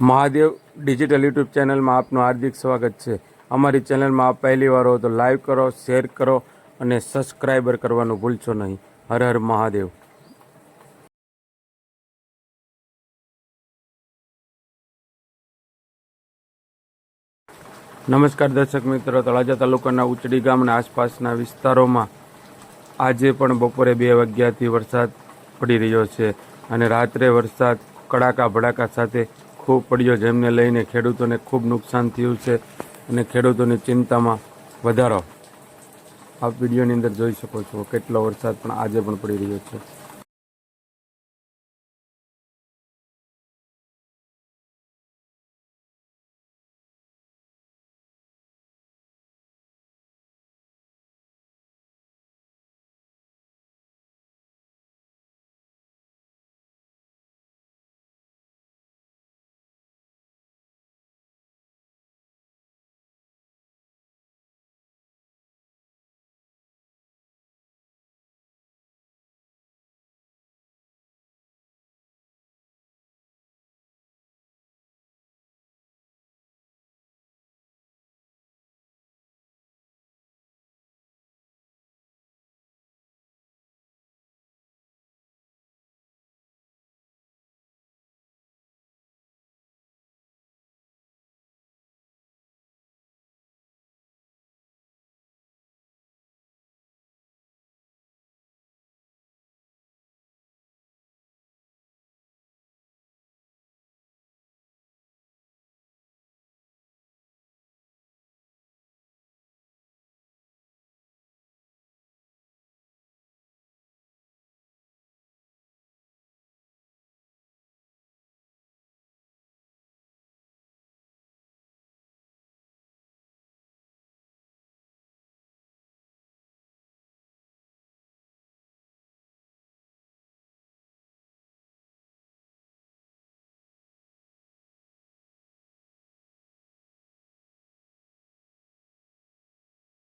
Mahadev digital YouTube ચેનલમાં આપનું હાર્દિક સ્વાગત છે. અમારી ચેનલમાં આપ પહેલી વાર હો તો લાઈવ કરો, શેર કરો અને સબસ્ક્રાઈબર કરવાનું ભૂલશો નહીં. હર હર મહાદેવ. નમસ્કાર દર્શક મિત્રો, તળાજા તાલુકાના ઉચડી ગામના આસપાસના વિસ્તારોમાં આજે પણ બપોરે બે વાગ્યાથી વરસાદ પડી રહ્યો છે અને રાત્રે વરસાદ કડાકા ભડાકા સાથે ખૂબ પડ્યો જેમને લઈને ખેડૂતોને ખૂબ નુકસાન થયું છે અને ખેડૂતોની ચિંતામાં વધારો. આ વિડીયોની અંદર જોઈ શકો છો કેટલો વરસાદ પણ આજે પણ પડી રહ્યો છે.